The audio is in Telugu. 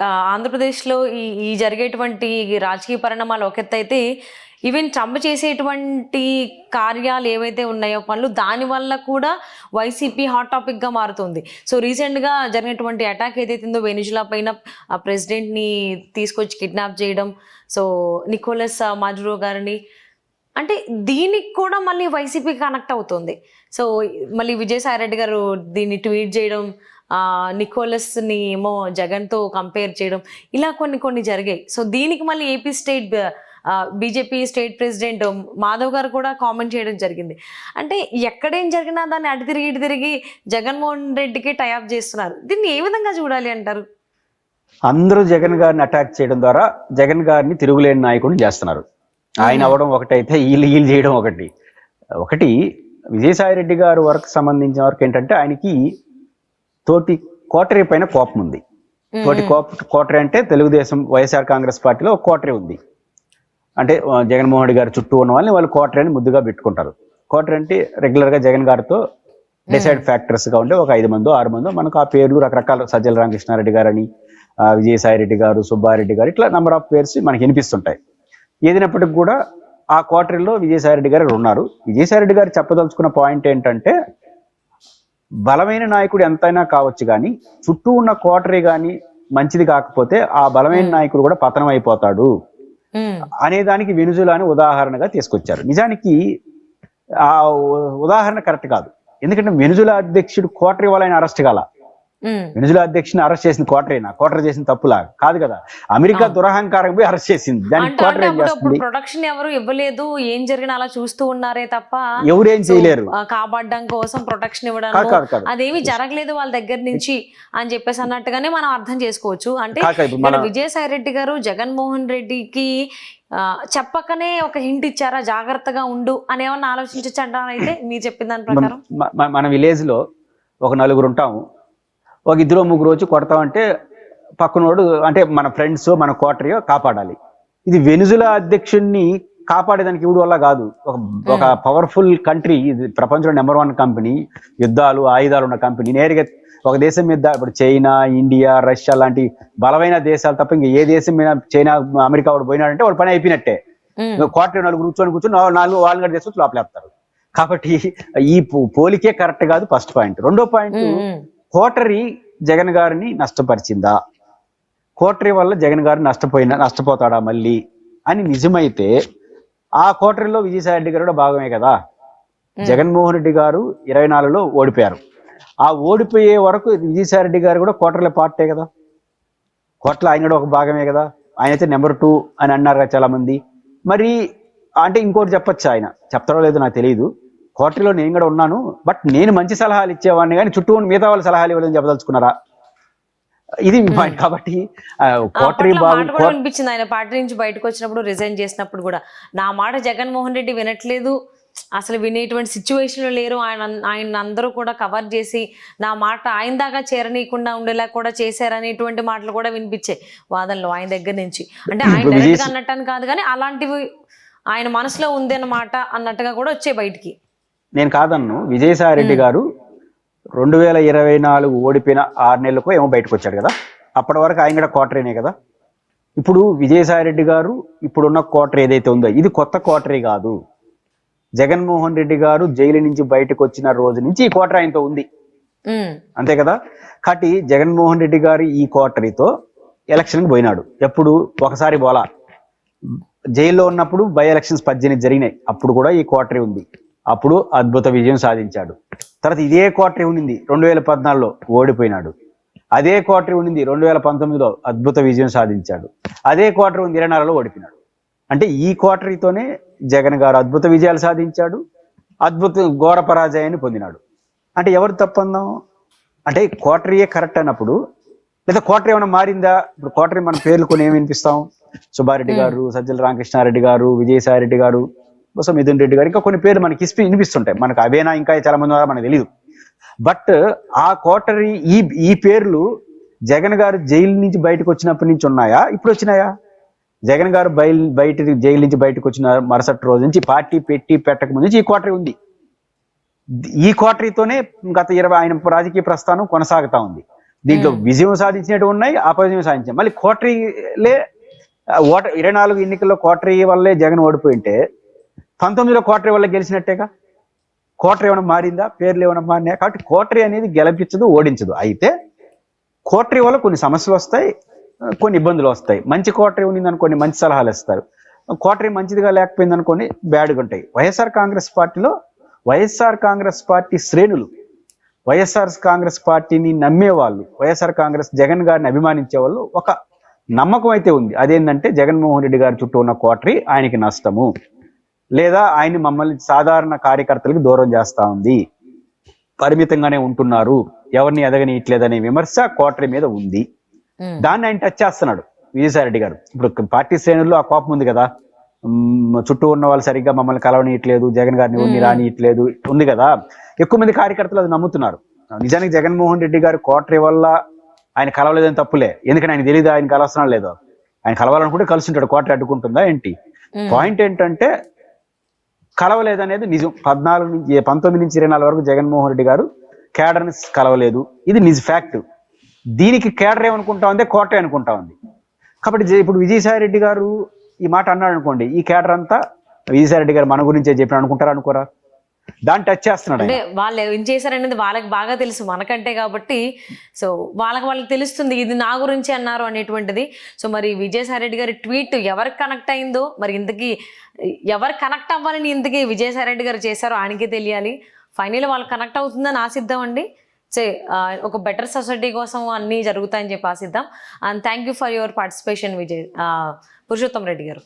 ఆ, ఆంధ్రప్రదేశ్లో ఈ ఈ జరిగేటువంటి రాజకీయ పరిణామాలు ఒక ఎత్తు అయితే ఈవెన్ ట్రంప్ చేసేటువంటి కార్యాలు ఏవైతే ఉన్నాయో పనులు దానివల్ల కూడా వైసీపీ హాట్ టాపిక్గా మారుతుంది. సో రీసెంట్గా జరిగినటువంటి అటాక్ ఏదైతే ఉందో వెనిజులా పైన ఆ ప్రెసిడెంట్ని తీసుకొచ్చి కిడ్నాప్ చేయడం సో నికోలస్ మాజురో గారిని అంటే దీనికి కూడా మళ్ళీ వైసీపీ కనెక్ట్ అవుతుంది. సో మళ్ళీ విజయసాయి రెడ్డి గారు దీన్ని ట్వీట్ చేయడం నికోలస్ని ఏమో జగన్తో కంపేర్ చేయడం ఇలా కొన్ని కొన్ని జరిగాయి. సో దీనికి మళ్ళీ AP state BJP state president Madhav garu కూడా కామెంట్ చేయడం జరిగింది. అంటే ఎక్కడేం జరిగినా దాన్ని అటు తిరిగి ఇటు తిరిగి జగన్మోహన్ రెడ్డికి టైఅప్ చేస్తున్నారు. దీన్ని ఏ విధంగా చూడాలి అంటారు? అందరూ జగన్ గారిని అటాక్ చేయడం ద్వారా జగన్ గారిని తిరుగులేని నాయకుడిని చేస్తున్నారు. ఆయన అవడం ఒకటైతే వీళ్ళు వీళ్ళు చేయడం ఒకటి. ఒకటి విజయసాయి రెడ్డి గారు వరకు సంబంధించిన వరకు ఏంటంటే ఆయనకి తోటి కోటరీ పైన కోపం ఉంది తోటి కోప కోటరీ అంటే తెలుగుదేశం వైఎస్ఆర్ కాంగ్రెస్ పార్టీలో ఒక కోటరీ ఉంది. అంటే జగన్మోహన్ రెడ్డి గారి చుట్టూ ఉన్న వాళ్ళని వాళ్ళు కోటరీ అని ముద్దుగా పెట్టుకుంటారు. కోటరీ అంటే రెగ్యులర్గా జగన్ గారితో డిసైడ్ ఫ్యాక్టర్స్గా ఉంటే ఒక ఐదు మందో ఆరు మందో మనకు ఆ పేర్లు రకరకాల సజ్జల రామకృష్ణారెడ్డి గారని ఆ, విజయసాయి రెడ్డి గారు సుబ్బారెడ్డి గారు ఇట్లా నెంబర్ ఆఫ్ పేర్స్ మనకి వినిపిస్తుంటాయి. ఏదైనప్పటికీ కూడా ఆ క్వార్టర్లో విజయసాయి రెడ్డి గారు ఉన్నారు. విజయసాయి రెడ్డి గారు చెప్పదలుచుకున్న పాయింట్ ఏంటంటే బలమైన నాయకుడు ఎంతైనా కావచ్చు కానీ చుట్టూ ఉన్న కోటరీ కానీ మంచిది కాకపోతే ఆ బలమైన నాయకుడు కూడా పతనం అయిపోతాడు. ఉమ్, అనే దానికి వెనుజులాని ఉదాహరణగా తీసుకొచ్చారు. నిజానికి ఆ ఉదాహరణ కరెక్ట్ కాదు. ఎందుకంటే వెనుజులా అధ్యక్షుడు కోటరీ వాళ్ళని అరెస్ట్ కాల. వెనుజులా అధ్యక్షుని అరెస్ట్ చేసింది కోటరీనా కోటరీ చేసిన తప్పులా? కాదు కదా. అమెరికా దురహంకారం పోయి అరెస్ట్ చేసింది. దానికి కోటరీ ఏం చేస్తుంది? ప్రొడక్షన్ ఎవరు ఇవ్వలేదు. ఏం జరిగినా అలా చూస్తూ ఉన్నారే తప్ప ఎవరేం చేయలేరు. ఆ, కాపాడడం కోసం ప్రొటెక్షన్ ఇవ్వడం అదేమి జరగలేదు వాళ్ళ దగ్గర నుంచి అని చెప్పేసి అన్నట్టుగానే మనం అర్థం చేసుకోవచ్చు. అంటే విజయసాయి రెడ్డి గారు జగన్మోహన్ రెడ్డికి చెప్పకనే ఒక హింట్ ఇచ్చారా? జాగ్రత్తగా ఉండు అని ఏమన్నా ఆలోచించచ్చు అంటారైతే మీరు చెప్పిన దాని ప్రకారం. మన విలేజ్లో ఒక నలుగురు ఉంటాము. ఒక ఇద్దరు ముగ్గురు వచ్చి కొడతామంటే పక్కనోడు అంటే మన ఫ్రెండ్స్ మన కోటరియో కాపాడాలి. ఇది వెనుజులా అధ్యక్షుడిని కాపాడేదానికి ఇవిడు వల్ల కాదు. ఒక ఒక పవర్ఫుల్ కంట్రీ ఇది ప్రపంచంలో నెంబర్ వన్ కంపెనీ యుద్ధాలు ఆయుధాలు ఉన్న కంపెనీ నేరుగా ఒక దేశం మీద ఇప్పుడు చైనా ఇండియా రష్యా లాంటి బలమైన దేశాలు తప్ప ఇంకా ఏ దేశం మీద చైనా అమెరికా వాడు పోయినాడంటే వాడు పని అయిపోయినట్టే. ఉమ్, క్వార్టర్ నలుగురు కూర్చొని కూర్చొని నాలుగు- నాలుగు వాళ్ళని కూడా తీసుకొచ్చి లోపలేస్తారు. కాబట్టి ఈ పోలికే కరెక్ట్ కాదు ఫస్ట్ పాయింట్ రెండో పాయింట్ కోటరీ జగన్ గారిని నష్టపరిచిందా? కోటరీ వల్ల జగన్ గారు నష్టపోయిన నష్టపోతాడా మళ్ళీ? అని నిజమైతే ఆ కోటరీలో విజయసాయి రెడ్డి గారు కూడా భాగమే కదా? జగన్మోహన్ రెడ్డి గారు ఇరవై నాలుగులో ఓడిపోయారు. ఆ ఓడిపోయే వరకు విజయసాయి రెడ్డి గారు కూడా కోటర్ల పార్టే కదా? కోట్ల ఆయన కూడా ఒక భాగమే కదా? ఆయన అయితే నెంబర్ టూ అని అన్నారు కదా చాలా మంది మరి అంటే ఇంకోటి చెప్పొచ్చు ఆయన? చెప్తారో లేదో నాకు తెలియదు కోటరీలో నేను కూడా ఉన్నాను బట్ నేను మంచి సలహాలు ఇచ్చేవాడిని కానీ చుట్టూ ఉన్న మిగతా వాళ్ళు సలహాలు ఇవ్వదని చెప్పదలుచుకున్నారా? ఇది పాయింట్ కాబట్టి ఆ, కోటరీ అనిపించింది ఆయన పార్టీ నుంచి బయటకు వచ్చినప్పుడు రిజైన్ చేసినప్పుడు కూడా. నా మాట జగన్మోహన్ రెడ్డి వినట్లేదు. అసలు వినేటువంటి సిచ్యువేషన్లో లేరు. ఆయన ఆయన అందరూ కూడా కవర్ చేసి నా మాట ఆయన దాకా చేరనీయకుండా ఉండేలా కూడా చేశారనేటువంటి మాటలు కూడా వినిపించాయి వాదనలో ఆయన దగ్గర నుంచి. అంటే ఆయన ఇప్పుడు డైరెక్ట్ విజయ్గా అన్నట్టు అని కాదు కానీ అలాంటివి ఆయన మనసులో ఉంది అన్నమాట అన్నట్టుగా కూడా వచ్చాయి బయటికి. నేను కాదన్ను విజయసాయి రెడ్డి గారు రెండు వేల ఇరవై నాలుగు ఓడిపోయిన ఆరు నెలలకు ఏమో బయటకు వచ్చాడు కదా. అప్పటి వరకు ఆయన కూడా క్వార్టరీనే కదా. ఇప్పుడు విజయసాయి రెడ్డి గారు ఇప్పుడున్న క్వార్టర్ ఏదైతే ఉందో ఇది కొత్త క్వార్టరీ కాదు. జగన్మోహన్ రెడ్డి గారు జైలు నుంచి బయటకు వచ్చిన రోజు నుంచి ఈ క్వార్టర్ ఆయనతో ఉంది. అంతే కదా? కాబట్టి జగన్మోహన్ రెడ్డి గారు ఈ క్వార్టరీతో ఎలక్షన్కి పోయినాడు. ఎప్పుడు? ఒకసారి పోలా జైల్లో ఉన్నప్పుడు బై ఎలక్షన్స్ పద్దెనిమిది జరిగినాయి. అప్పుడు కూడా ఈ క్వార్టరీ ఉంది. అప్పుడు అద్భుత విజయం సాధించాడు. తర్వాత ఇదే క్వార్టరీ ఉండింది రెండు వేల పద్నాలుగులో ఓడిపోయినాడు. అదే క్వార్టరీ ఉండింది రెండు వేల పంతొమ్మిదిలో అద్భుత విజయం సాధించాడు. అదే క్వార్టరీ ఉంది ఇరవై నాలుగులో ఓడిపోయినాడు. అంటే ఈ క్వార్టరీతోనే జగన్ గారు అద్భుత విజయాలు సాధించాడు అద్భుత ఘోర పరాజయాన్ని పొందినాడు. అంటే ఎవరు తప్పందాం? అంటే క్వార్టరీయే కరెక్ట్ అన్నప్పుడు లేదా క్వార్టరీ ఏమైనా మారిందా? ఇప్పుడు క్వార్టరీ మన పేర్లు కొన్ని ఏమి వినిపిస్తాం? సుబ్బారెడ్డి గారు సజ్జల రామకృష్ణారెడ్డి గారు విజయసాయి రెడ్డి గారు బొత్స మిథున్ రెడ్డి గారు. ఇంకా కొన్ని పేర్లు మనకి ఇస్పి వినిపిస్తుంటాయి. మనకు అవేనా ఇంకా చాలా మంది మనకు తెలియదు బట్ ఆ క్వార్టరీ ఈ ఈ పేర్లు జగన్ గారు జైలు నుంచి బయటకు వచ్చినప్పటి నుంచి ఉన్నాయా? ఇప్పుడు వచ్చినాయా? జగన్ గారు బయలు బయట జైలు నుంచి బయటకు వచ్చిన మరుసటి రోజు నుంచి పార్టీ పెట్టి పెట్టక ముందు నుంచి ఈ క్వార్టరీ ఉంది. ఈ క్వార్టరీతోనే గత ఇరవై ఆయన రాజకీయ ప్రస్థానం కొనసాగుతా ఉంది. దీంట్లో విజయం సాధించినట్టు ఉన్నాయి అపవిజయం సాధించాయి. మళ్ళీ కోటరీలే ఓట ఇరవై నాలుగు ఎన్నికల్లో కోటరీ వల్లే జగన్ ఓడిపోయి ఉంటే పంతొమ్మిదిలో కోటరీ వల్ల గెలిచినట్టేగా? కోటరీ ఏమైనా మారిందా? పేర్లు ఏమైనా మారినా కాబట్టి కోటరీ అనేది గెలిపించదు ఓడించదు. అయితే కోటరీ వల్ల కొన్ని సమస్యలు వస్తాయి కొన్ని ఇబ్బందులు వస్తాయి. మంచి కోటరీ ఉంది అనుకోండి మంచి సలహాలు ఇస్తారు. కోటరీ మంచిదిగా లేకపోయింది అనుకోండి బ్యాడ్గా ఉంటాయి. వైఎస్ఆర్ కాంగ్రెస్ పార్టీలో వైఎస్ఆర్ కాంగ్రెస్ పార్టీ శ్రేణులు వైఎస్ఆర్ కాంగ్రెస్ పార్టీని నమ్మేవాళ్ళు వైఎస్ఆర్ కాంగ్రెస్ జగన్ గారిని అభిమానించే వాళ్ళు ఒక నమ్మకం అయితే ఉంది. అదేంటంటే జగన్మోహన్ రెడ్డి గారి చుట్టూ ఉన్న కోటరీ ఆయనకి నష్టము. లేదా ఆయన మమ్మల్ని సాధారణ కార్యకర్తలకు దూరం చేస్తా ఉంది. పరిమితంగానే ఉంటున్నారు. ఎవరిని ఎదగనీయట్లేదనే విమర్శ కోటరీ మీద ఉంది. దాన్ని ఆయన టచ్ చేస్తున్నాడు విజయసాయి రెడ్డి గారు. ఇప్పుడు పార్టీ శ్రేణుల్లో ఆ కోపం ఉంది కదా. చుట్టూ ఉన్న వాళ్ళు సరిగ్గా మమ్మల్ని కలవనీయట్లేదు జగన్ గారిని ఎవరిని రానియట్లేదు ఉంది కదా. ఎక్కువ మంది కార్యకర్తలు అది నమ్ముతున్నారు. నిజానికి జగన్మోహన్ రెడ్డి గారు కోటరీ వల్ల ఆయన కలవలేదని తప్పులే. ఎందుకని ఆయన తెలియదు ఆయన కలవసరం లేదో? ఆయన కలవాలనుకుంటే కలిసి ఉంటాడు. కోటరీ అడ్డుకుంటుందా ఏంటి. పాయింట్ ఏంటంటే కలవలేదనేది నిజం. పద్నాలుగు నుంచి పంతొమ్మిది నుంచి ఇరవై నాలుగు వరకు జగన్మోహన్ రెడ్డి గారు కేడర్ని కలవలేదు. ఇది నిజ ఫ్యాక్ట్. దీనికి కేడర్ ఏమనుకుంటా ఉంది? కోట అనుకుంటా ఉంది. కాబట్టి ఇప్పుడు విజయసాయి రెడ్డి గారు ఈ మాట అన్నాడు అనుకోండి ఈ కేడర్ అంతా విజయసాయి రెడ్డి గారు మన గురించే చెప్పిన అనుకుంటారా అనుకోరా? దాన్ని టచ్ చేస్తున్నాడు అంటే. వాళ్ళు ఏం చేశారనేది వాళ్ళకి బాగా తెలుసు మనకంటే కాబట్టి. సో వాళ్ళకి వాళ్ళకి తెలుస్తుంది ఇది నా గురించి అన్నారు అనేటువంటిది. సో మరి విజయసాయి రెడ్డి గారి ట్వీట్ ఎవరికి కనెక్ట్ అయిందో మరి ఇంతకీ ఎవరు కనెక్ట్ అవ్వాలని ఇంతకీ విజయసాయి రెడ్డి గారు చేశారో ఆయనకే తెలియాలి. ఫైనల్ వాళ్ళు కనెక్ట్ అవుతుందని ఆశిద్దామండి సే ఒక బెటర్ సొసైటీ కోసం అన్నీ జరుగుతాయని చెప్పి ఆశిద్దాం. And thank you for your participation Vijay Purushottam Reddy garu.